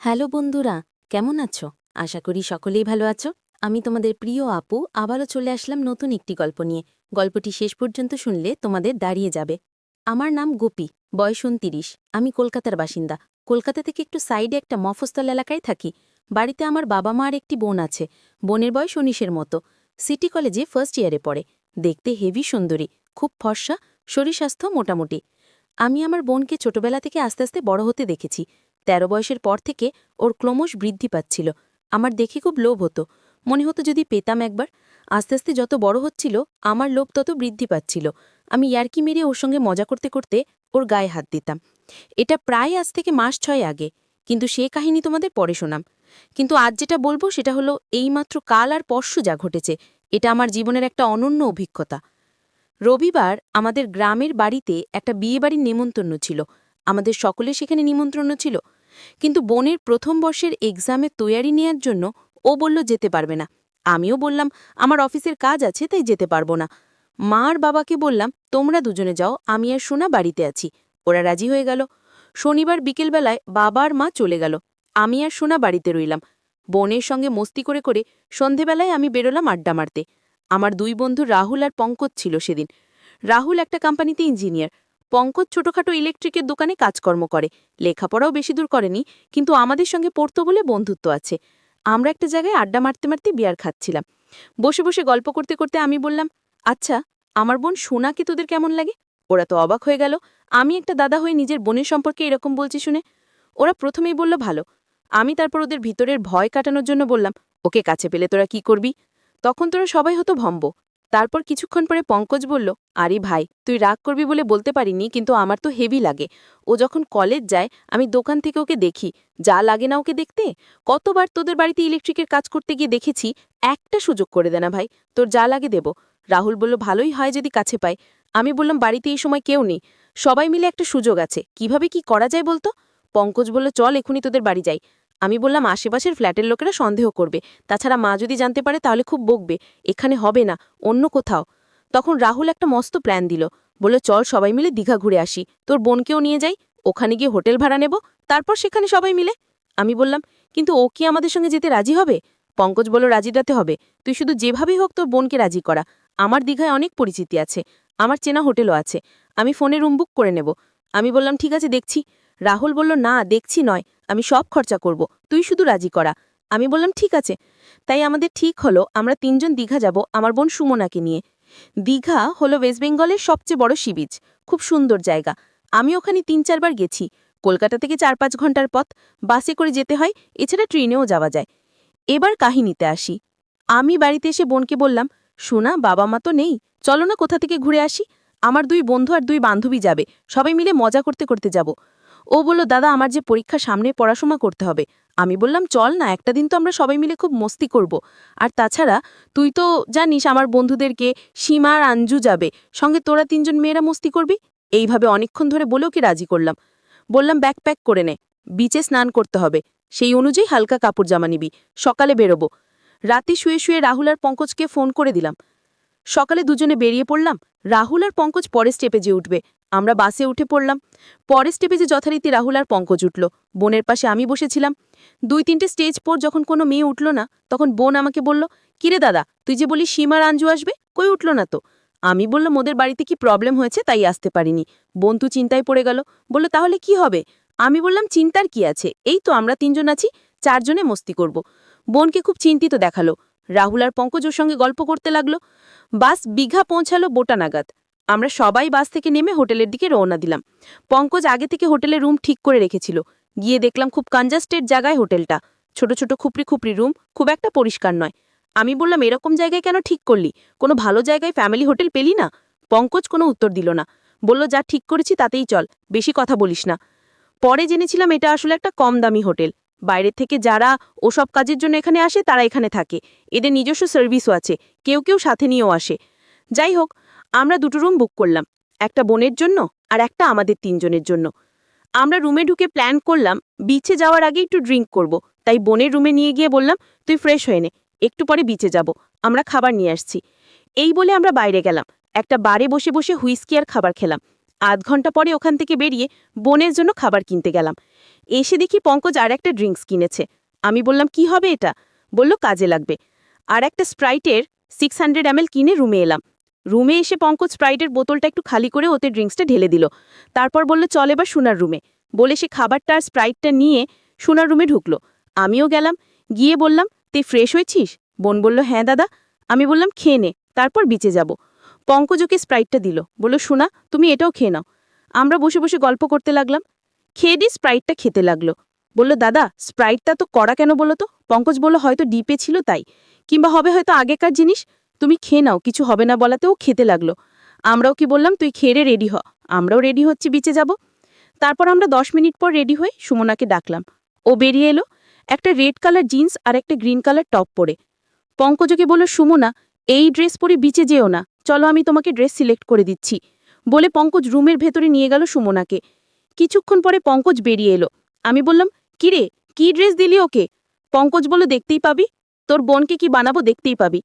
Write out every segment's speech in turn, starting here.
Hello বন্ধুরা, কেমন আছো? আশা করি সকলেই ভালো আছো। আমি তোমাদের প্রিয় আপু, আবারও চলে আসলাম নতুন একটি গল্প নিয়ে। গল্পটি শেষ পর্যন্ত শুনলে তোমাদের দাঁড়িয়ে যাবে। আমার নাম গোপী, বয়স উনতিরিশ। আমি কলকাতার বাসিন্দা। কলকাতা থেকে একটু সাইডে একটা মফস্তল এলাকায় থাকি। বাড়িতে আমার বাবা মা আর একটি বোন আছে। বোনের বয়স উনিশের মতো। সিটি কলেজে ফার্স্ট ইয়ারে পড়ে। দেখতে হেভি সুন্দরী, খুব ফর্সা, শরীর স্বাস্থ্য মোটামুটি। আমি আমার বোনকে ছোটবেলা থেকে আস্তে আস্তে বড় হতে দেখেছি। তেরো বয়সের পর থেকে ওর ক্রমশ বৃদ্ধি পাচ্ছিল। আমার দেখে খুব লোভ হতো। মনে হতো যদি পেতাম একবার। আস্তে আস্তে যত বড় হচ্ছিল, আমার লোভ তত বৃদ্ধি পাচ্ছিল। আমি ইয়ার্কি মেরে ওর সঙ্গে মজা করতে করতে ওর গায়ে হাত দিতাম। এটা প্রায় আজ থেকে মাস ছয় আগে। কিন্তু সে কাহিনী তোমাদের পরে শোনাম। কিন্তু আজ যেটা বলব সেটা হলো এইমাত্র কাল আর পরশু যা ঘটেছে, এটা আমার জীবনের একটা অনন্য অভিজ্ঞতা। রবিবার আমাদের গ্রামের বাড়িতে একটা বিয়েবাড়ির নেমন্তন্ন ছিল। আমাদের সকলে সেখানে নিমন্ত্রণ ছিল। কিন্তু বোনের প্রথম বর্ষের এক্সামে তৈয়ারি নেয়ার জন্য ও বলল যেতে পারবে না। আমিও বললাম, আমার অফিসের কাজ আছে, তাই যেতে পারব না। মা আর বাবাকে বললাম, তোমরা দুজনে যাও, আমি আর সোনা বাড়িতে আছি। ওরা রাজি হয়ে গেল। শনিবার বিকেলবেলায় বাবার মা চলে গেল। আমি আর সোনা বাড়িতে রইলাম। বোনের সঙ্গে মস্তি করে করে সন্ধেবেলায় আমি বেরোলাম আড্ডা মারতে। আমার দুই বন্ধু রাহুল আর পঙ্কজ ছিল সেদিন। রাহুল একটা কোম্পানিতে ইঞ্জিনিয়ার পঙ্কজ ছোটখাটো ইলেকট্রিকের দোকানে কাজকর্ম করে। লেখাপড়াও বেশি দূর করেনি, কিন্তু আমাদের সঙ্গে পড়তো বলে বন্ধুত্ব আছে। আমরা একটা জায়গায় আড্ডা মারতে মারতে বিয়ার খাচ্ছিলাম। বসে বসে গল্প করতে করতে আমি বললাম আচ্ছা আমার বোন সোনাকে তোদের কেমন লাগে? ওরা তো অবাক হয়ে গেল। আমি একটা দাদা হয়ে নিজের বোনের সম্পর্কে এরকম বলছি শুনে। ওরা প্রথমেই বলল, ভালো। আমি তারপর ওদের ভিতরের ভয় কাটানোর জন্য বললাম, ওকে কাছে পেলে তোরা কি করবি? তখন তোরা সবাই হতো ভম্ব। তারপর কিছুক্ষণ পরে পঙ্কজ বলল, আরে ভাই, তুই রাগ করবি বলে বলতে পারিনি, কিন্তু আমার তো হেভি লাগে। ও যখন কলেজ যায়, আমি দোকান থেকে ওকে দেখি। যা লাগে না ওকে দেখতে? কতবার তোদের বাড়িতে ইলেকট্রিকের কাজ করতে গিয়ে দেখেছি, একটা সুযোগ করে দে না ভাই, তোর যা লাগে দেব। রাহুল বলল, ভালোই হয় যদি কাছে পাই। আমি বললাম, বাড়িতে এই সময় কেউ নেই। সবাই মিলে একটা সুযোগ আছে। কীভাবে কি করা যায় বলতো? পঙ্কজ বলল, চল, এখুনি তোদের বাড়ি যাই। আমি বললাম, আশেপাশের ফ্ল্যাটের লোকেরা সন্দেহ করবে। তাছাড়া মা যদি জানতে পারে, তাহলে খুব বকবে। এখানে হবে না, অন্য কোথাও। তখন রাহুল একটা মস্ত প্ল্যান দিল। বলল, চল সবাই মিলে দীঘা ঘুরে আসি। তোর বোনকেও নিয়ে যাই, ওখানে গিয়ে হোটেল ভাড়া নেব, তারপর সেখানে সবাই মিলে। আমি বললাম, কিন্তু ও কি আমাদের সঙ্গে যেতে রাজি হবে? পঙ্কজ বলল রাজিটাতে হবে। তুই শুধু যেভাবেই হোক তোর বোনকে রাজি করা। আমার দীঘায় অনেক পরিচিতি আছে। আমার চেনা হোটেলও আছে। আমি ফোনে রুম বুক করে নেব। আমি বললাম, ঠিক আছে, দেখছি। রাহুল বলল, না, দেখছি নয়, আমি সব খরচা করব, তুই শুধু রাজি করা। আমি বললাম, ঠিক আছে। তাই আমাদের ঠিক হলো, আমরা তিনজন দীঘা যাব, আমার বোন সুমনাকে নিয়ে। দীঘা হলো ওয়েস্ট বেঙ্গলের সবচেয়ে বড় সি বিচ, খুব সুন্দর জায়গা। আমি ওখানে তিন চারবার গেছি, কলকাতা থেকে চার পাঁচ ঘণ্টার পথ, বাসে করে যেতে হয়, এছাড়া ট্রেনেও যাওয়া যায়। এবার কাহিনীতে আসি। আমি বাড়িতে এসে বোনকে বললাম, শোনা, বাবা মা তো নেই, চলো না কোথা থেকে ঘুরে আসি? আমার দুই বন্ধু আর দুই বান্ধবী যাবে, সবাই মিলে মজা করতে করতে যাব। ও বলল, দাদা, আমার যে পরীক্ষা সামনে পড়াশোনা করতে হবে। আমি বললাম, চল না, একটা দিন তো আমরা সবাই মিলে খুব মস্তি করব। আর তাছাড়া, তুই তো জানিস আমার বন্ধুদেরকে সীমা আর আঞ্জু যাবে, সঙ্গে তোরা তিনজন মেয়েরা মস্তি করবি? এইভাবে অনেকক্ষণ ধরে বলেও কি রাজি করলাম। বললাম ব্যাকপ্যাক করে নে, বিচে স্নান করতে হবে, সেই অনুযায়ী হালকা কাপড় জামা নিবি, সকালে বেরোবো। রাতে শুয়ে শুয়ে রাহুল আর পঙ্কজকে ফোন করে দিলাম। সকালে দুজনে বেরিয়ে পড়লাম। রাহুল আর পঙ্কজ পরে স্টেপে যে উঠবে। আমরা বাসে উঠে পড়লাম। পরের স্টেপে যে যথারীতি রাহুল আর পঙ্কজ উঠল। বোনের পাশে আমি বসেছিলাম। দুই তিনটে স্টেজ পর যখন কোনো মেয়ে উঠল না, তখন বোন আমাকে বলল, কিরে দাদা, তুই যে বলি সীমার আঞ্জু আসবে, কই উঠল না তো? আমি বললাম, ওদের বাড়িতে কি প্রবলেম হয়েছে? তাই আসতে পারিনি। বোন তু চিন্তায় পড়ে গেল। বলল, তাহলে কি হবে? আমি বললাম, চিন্তার কি আছে? এই তো আমরা তিনজন আছি, চারজনে মস্তি করব। বোনকে খুব চিন্তিত দেখাল। রাহুল আর পঙ্কজ ওর সঙ্গে গল্প করতে লাগল। বাস বিঘা পৌঁছালো বোটা নাগাদ। আমরা সবাই বাস থেকে নেমে হোটেলের দিকে রওনা দিলাম। পঙ্কজ আগে থেকে হোটেলের রুম ঠিক করে রেখেছিল। গিয়ে দেখলাম খুব কনজাস্টেড জায়গায় হোটেলটা। ছোট ছোট খুপড়ি খুপড়ি রুম, খুব একটা পরিষ্কার নয়। আমি বললাম, এরকম জায়গায় কেন ঠিক করলি? কোনো ভালো জায়গায় ফ্যামিলি হোটেল পেলি না? পঙ্কজ কোনো উত্তর দিল না। বলল, যা ঠিক করেছি তাতেই চল, বেশি কথা বলিস না। পরে জেনেছিলাম এটা আসলে একটা কম দামি হোটেল। বাইরের থেকে যারা ওসব কাজের জন্য এখানে আসে, তারা এখানে থাকে। এদের নিজস্ব সার্ভিসও আছে। কেউ কেউ সাথে নিয়েও আসে। যাই হোক, আমরা দুটো রুম বুক করলাম। একটা বোনের জন্য আর একটা আমাদের তিনজনের জন্য। আমরা রুমে ঢুকে প্ল্যান করলাম বিচে যাওয়ার আগে একটু ড্রিঙ্ক করব। তাই বোনের রুমে নিয়ে গিয়ে বললাম, তুই ফ্রেশ হয়ে নে। একটু পরে বিচে যাব। আমরা খাবার নিয়ে আসছি। এই বলে আমরা বাইরে গেলাম। একটা বারে বসে বসে হুইস্কি আর খাবার খেলাম। আধ ঘণ্টা পরে ওখান থেকে বেরিয়ে বোনের জন্য খাবার কিনতে গেলাম। এসে দেখি পঙ্কজ আর একটা ড্রিঙ্কস কিনেছে। আমি বললাম, কি হবে এটা? বলল, কাজে লাগবে। আর একটা স্প্রাইটের সিক্স হান্ড্রেড কিনে রুমে এলাম। রুমে এসে পঙ্কজ স্প্রাইটের বোতলটা একটু খালি করে ওতে ড্রিঙ্কসটা ঢেলে দিল। তারপর বলল, চল এবার সোনার রুমে। বলে সে খাবারটা আর স্প্রাইটটা নিয়ে সোনার রুমে ঢুকলো। আমিও গেলাম, গিয়ে বললাম তুই ফ্রেশ হয়েছিস? বোন বলল হ্যাঁ দাদা। আমি বললাম, খেয়ে নে, তারপর বিচে যাব। পঙ্কজ ওকে স্প্রাইটটা দিল। বলল, শোনা, তুমি এটাও খেয়ে নাও। আমরা বসে বসে গল্প করতে লাগলাম। খেয়ে দিয়ে স্প্রাইটটা খেতে লাগল। বলল, দাদা, স্প্রাইটটা তো কড়া কেন বলো তো? পঙ্কজ বলল, হয়তো ডিপে ছিল তাই। কিংবা হবে হয়তো আগেকার জিনিস। তুমি খেয়ে নাও, কিছু হবে না বলাতেও খেতে লাগল। আমরাও কি বললাম, তুই খেয়ে রেডি হ। আমরাও রেডি হচ্ছি, বিচে যাব। তারপর আমরা দশ মিনিট পর রেডি হয়ে সুমনাকে ডাকলাম। ও বেরিয়ে এলো, একটা রেড কালার জিন্স আর একটা গ্রিন কালার টপ পরে। পঙ্কজকে বলল, সুমনা, এই ড্রেস পরে বিচে যেও না। চলো আমি তোমাকে ড্রেস সিলেক্ট করে দিচ্ছি। বলে পঙ্কজ রুমের ভেতরে নিয়ে গেল সুমনাকে। কিছুক্ষণ পরে পঙ্কজ বেরিয়ে এলো। আমি বললাম, কিরে, কি ড্রেস দিলি ওকে? পঙ্কজ বলল, দেখতেই পাবি। তোর বোনকে কি বানাবো দেখতেই পাবি।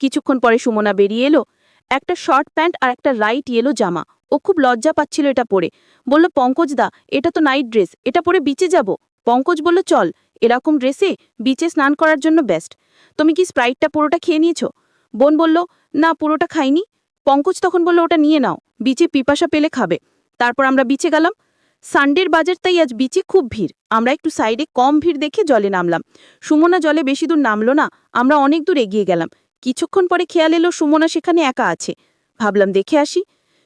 কিছুক্ষণ পরে সুমনা বেরিয়ে এলো। একটা শর্ট প্যান্ট আর একটা রাইট ইয়েলো জামা। ও খুব লজ্জা পাচ্ছিল এটা পরে। বলল, পঙ্কজ দা, এটা তো নাইট ড্রেস এটা পরে বিচে যাব? পঙ্কজ বলল, চল। এরকম ড্রেসে বিচে স্নান করার জন্য বেস্ট তুমি কি স্প্রাইটটা পুরোটা খেয়ে নিয়েছো? বোন বলল, না, পুরোটা খাইনি। পঙ্কজ তখন বলল, ওটা নিয়ে নাও, বিচে পিপাসা পেলে খাবে। তারপর আমরা বিচে গেলাম। সানডের বাজার তাই আজ বিচে খুব ভিড়। আমরা একটু সাইডে কম ভিড় দেখে জলে নামলাম। সুমনা জলে বেশি দূর নামলো না, আমরা অনেক দূর এগিয়ে গেলাম। কিছুক্ষণ পরে খেয়াল এলো সুমনা সেখানে একা আছে। ভাবলাম, দেখে আসি।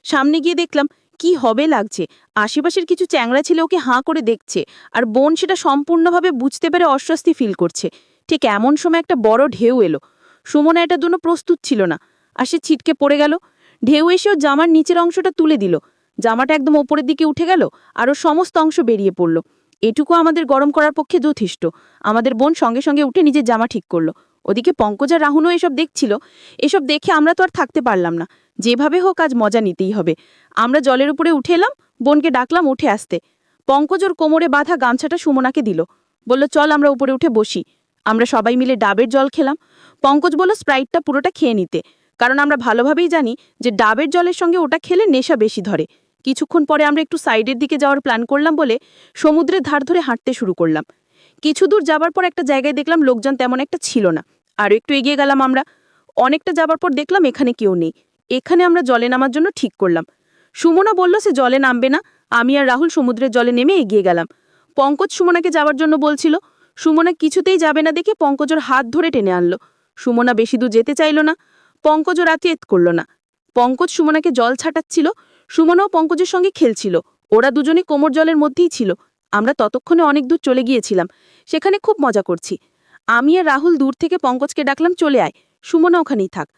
সামনে গিয়ে দেখলাম, কি হবে লাগছে? আশেপাশের কিছু চ্যাংড়া ছেলে ওকে হাঁ করে দেখছে, আর বোন সেটা সম্পূর্ণভাবে বুঝতে পেরে অস্বস্তি ফিল করছে। ঠিক এমন সময় একটা বড় ঢেউ এলো। সুমনা এটার জন্য প্রস্তুত ছিল না। আর সে ছিটকে পড়ে গেল। ঢেউ এসেও জামার নিচের অংশটা তুলে দিল। জামাটা একদম ওপরের দিকে উঠে গেল আরও সমস্ত অংশ বেরিয়ে পড়ল। এটুকু আমাদের গরম করার পক্ষে যথেষ্ট। আমাদের বোন সঙ্গে সঙ্গে উঠে নিজের জামা ঠিক করল। ওদিকে পঙ্কজ রাহুনও এসব দেখছিল। এসব দেখে আমরা তো আর থাকতে পারলাম না। যেভাবে হোক আজ মজা নিতেই হবে। আমরা জলের উপরে উঠে এলাম, বোনকে ডাকলাম উঠে আসতে। পঙ্কজ ওর কোমরে বাঁধা গামছাটা সুমনাকে দিল। বলল, চল আমরা উপরে উঠে বসি। আমরা সবাই মিলে ডাবের জল খেলাম। পঙ্কজ বলল, স্প্রাইটটা পুরোটা খেয়ে নিতে। কারণ আমরা ভালোভাবেই জানি যে ডাবের জলের সঙ্গে ওটা খেলে নেশা বেশি ধরে। কিছুক্ষণ পরে আমরা একটু সাইডের দিকে যাওয়ার প্ল্যান করলাম বলে সমুদ্রের ধার ধরে হাঁটতে শুরু করলাম। কিছু দূর যাবার পর একটা জায়গায় দেখলাম লোকজন তেমন একটা ছিল না। আরও একটু এগিয়ে গেলাম আমরা। অনেকটা যাবার পর দেখলাম এখানে কেউ নেই। এখানে আমরা জলে নামার জন্য ঠিক করলাম। সুমনা বলল, সে জলে নামবে না। আমি আর রাহুল সমুদ্রের জলে নেমে এগিয়ে গেলাম। পঙ্কজ সুমনাকে যাওয়ার জন্য বলছিল সুমনা কিছুতেই যাবে না দেখে পঙ্কজর হাত ধরে টেনে আনলো। সুমনা বেশি দূর যেতে চাইল না। পঙ্কজ রাতে এত করল না। পঙ্কজ সুমনাকে জল ছাটাচ্ছিল। সুমনাও পঙ্কজের সঙ্গে খেলছিল। ওরা দুজনে কোমর জলের মধ্যেই ছিল। আমরা ততক্ষণে অনেক দূর চলে গিয়েছিলাম। সেখানে খুব মজা করছি। আমি আর রাহুল দূর থেকে পঙ্কজকে ডাকলাম, চলে আয়। সুমনা ওখানেই থাক।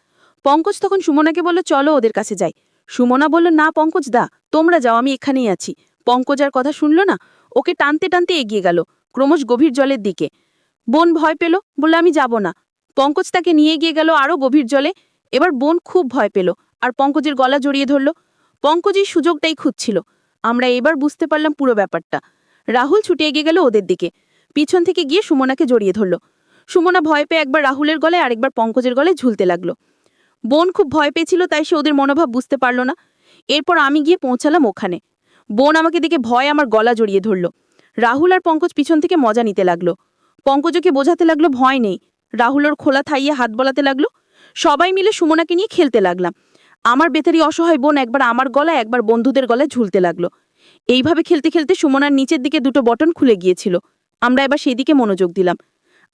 পঙ্কজ তখন সুমনাকে বলল, চলো ওদের কাছে যাই। সুমনা বলল, না পঙ্কজ দা, তোমরা যাও, আমি এখানেই আছি। পঙ্কজ আর কথা শুনল না। ওকে টানতে টানতে এগিয়ে গেল। ক্রমশ গভীর জলের দিকে। বোন ভয় পেল, বললে, আমি যাব না। পঙ্কজ তাকে নিয়ে গিয়ে গেল আরও গভীর জলে। এবার বোন খুব ভয় পেল আর পঙ্কজের গলা জড়িয়ে ধরল। পঙ্কজই সুযোগটাই খুঁজছিল। আমরা এবার বুঝতে পারলাম পুরো ব্যাপারটা। রাহুল ছুটে এগিয়ে গেল ওদের দিকে। পিছন থেকে গিয়ে সুমনাকে জড়িয়ে ধরল। সুমনা ভয় পেয়ে একবার রাহুলের গলায় আরেকবার পঙ্কজের গলায় ঝুলতে লাগল। বোন খুব ভয় পেয়েছিল, তাই সে ওদের মনোভাব বুঝতে পারল না। এরপর আমি গিয়ে পৌঁছালাম ওখানে। বোন আমাকে দেখে ভয় আমার গলা জড়িয়ে ধরল। রাহুল আর পঙ্কজ পিছন থেকে মজা নিতে লাগল। পঙ্কজকে বোঝাতে লাগল ভয় নেই। রাহুল ওর খোলা থাইয়ে হাত বলাতে লাগল। সবাই মিলে সুমনাকে নিয়ে খেলতে লাগলাম। আমার বেতারি অসহায় বোন একবার আমার গলায়, একবার বন্ধুদের গলায় ঝুলতে লাগল। এইভাবে খেলতে খেলতে সুমনার নিচের দিকে দুটো বটন খুলে গিয়েছিল। আমরা এবার সেই দিকে মনোযোগ দিলাম।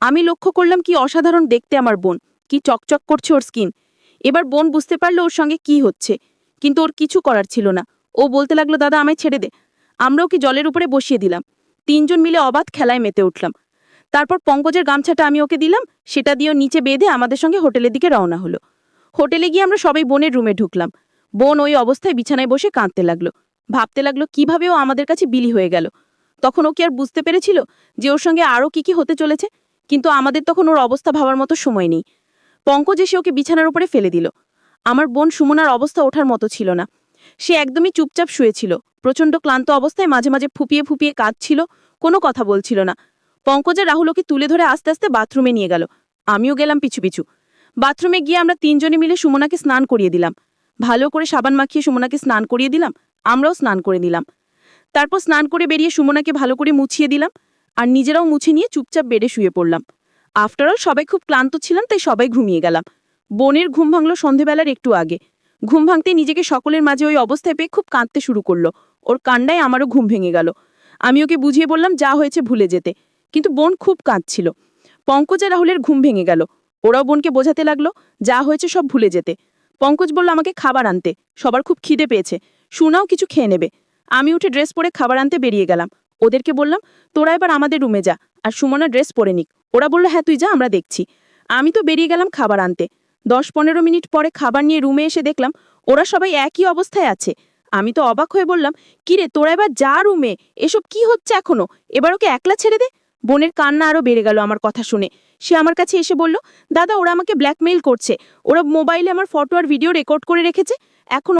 আমি লক্ষ্য করলাম কি অসাধারণ দেখতে আমার বোন, কি চকচক করছে ওর স্কিন। এবার বোন বুঝতে পারল ওর সঙ্গে কি হচ্ছে, কিন্তু ওর কিছু করার ছিল না। ও বলতে লাগল, দাদা, আমায় ছেড়ে দে। আমরাও কি জলের উপরে বসিয়ে দিলাম। তিনজন মিলে অবাধ খেলায় মেতে উঠলাম। তারপর পঙ্কজের গামছাটা আমি ওকে দিলাম, সেটা দিয়েও নিচে বেঁধে আমাদের সঙ্গে হোটেলের দিকে রওনা হলো। হোটেলে গিয়ে আমরা সবাই বোনের রুমে ঢুকলাম। বোন ওই অবস্থায় বিছানায় বসে কাঁদতে লাগল। ভাবতে লাগল, কীভাবে ও আমাদের কাছে বিলি হয়ে গেল? তখন ও কি আর বুঝতে পেরেছিল যে ওর সঙ্গে আরও কি কি হতে চলেছে? কিন্তু আমাদের তখন ওর অবস্থা ভাবার মতো সময় নেই। পঙ্কজ এসে ওকে বিছানার উপরে ফেলে দিল। আমার বোন সুমনার অবস্থা ওঠার মতো ছিল না। সে একদমই চুপচাপ শুয়েছিল প্রচণ্ড ক্লান্ত অবস্থায় মাঝে মাঝে ফুপিয়ে ফুপিয়ে কাঁদছিল, কোনো কথা বলছিল না। পঙ্কজ আর রাহুল ওকে তুলে ধরে আস্তে আস্তে বাথরুমে নিয়ে গেল। আমিও গেলাম পিছু পিছু। বাথরুমে গিয়ে আমরা তিনজনে মিলে সুমনাকে স্নান করিয়ে দিলাম। ভালো করে সাবান মাখিয়ে সুমনাকে স্নান করিয়ে দিলাম, আমরাও স্নান করে নিলাম। তারপর স্নান করে বেরিয়ে সুমনাকে ভালো করে মুছিয়ে দিলাম আর নিজেরাও মুছে নিয়ে চুপচাপ বেডে শুয়ে পড়লাম। আফটারঅল সবাই খুব ক্লান্ত ছিলাম, তাই সবাই ঘুমিয়ে গেলাম। বোনের ঘুম ভাঙল সন্ধেবেলার একটু আগে। ঘুম ভাঙতে নিজেকে সকলের মাঝে ওই অবস্থায় পেয়ে খুব কাঁদতে শুরু করল। ওর কান্নায় আমারও ঘুম ভেঙে গেল। আমি ওকে বুঝিয়ে বললাম, যা হয়েছে ভুলে যেতে। কিন্তু বোন খুব কাঁদছিল। পঙ্কজ রাহুলের ঘুম ভেঙে গেল। ওরাও বোনকে বোঝাতে লাগল, যা হয়েছে সব ভুলে যেতে। পঙ্কজ বলল, আমাকে খাবার আনতে। সবার খুব খিদে পেয়েছে। সুনাও কিছু খেয়ে নেবে। আমি উঠে ড্রেস পরে খাবার আনতে বেরিয়ে গেলাম। ওদেরকে বললাম, তোরা এবার আমাদের রুমে যা আর সুমনা ড্রেস পরে নিক। ওরা বলল হ্যাঁ তুই যা, আমরা দেখছি। আমি তো বেরিয়ে গেলাম খাবার আনতে। দশ পনেরো মিনিট পরে খাবার নিয়ে রুমে এসে দেখলাম, ওরা সবাই একই অবস্থায় আছে। আমি তো অবাক হয়ে বললাম, কিরে, তোরা এবার যা রুমে, এসব কি হচ্ছে এখনও? এবার ওকে একলা ছেড়ে দে? বোনের কান্না আরও বেড়ে গেল আমার কথা শুনে। সে আমার কাছে এসে বলল, দাদা, ওরা আমাকে ব্ল্যাকমেইল করছে। ওরা মোবাইলে আমার ফটো আর ভিডিও রেকর্ড করে রেখেছে। এখন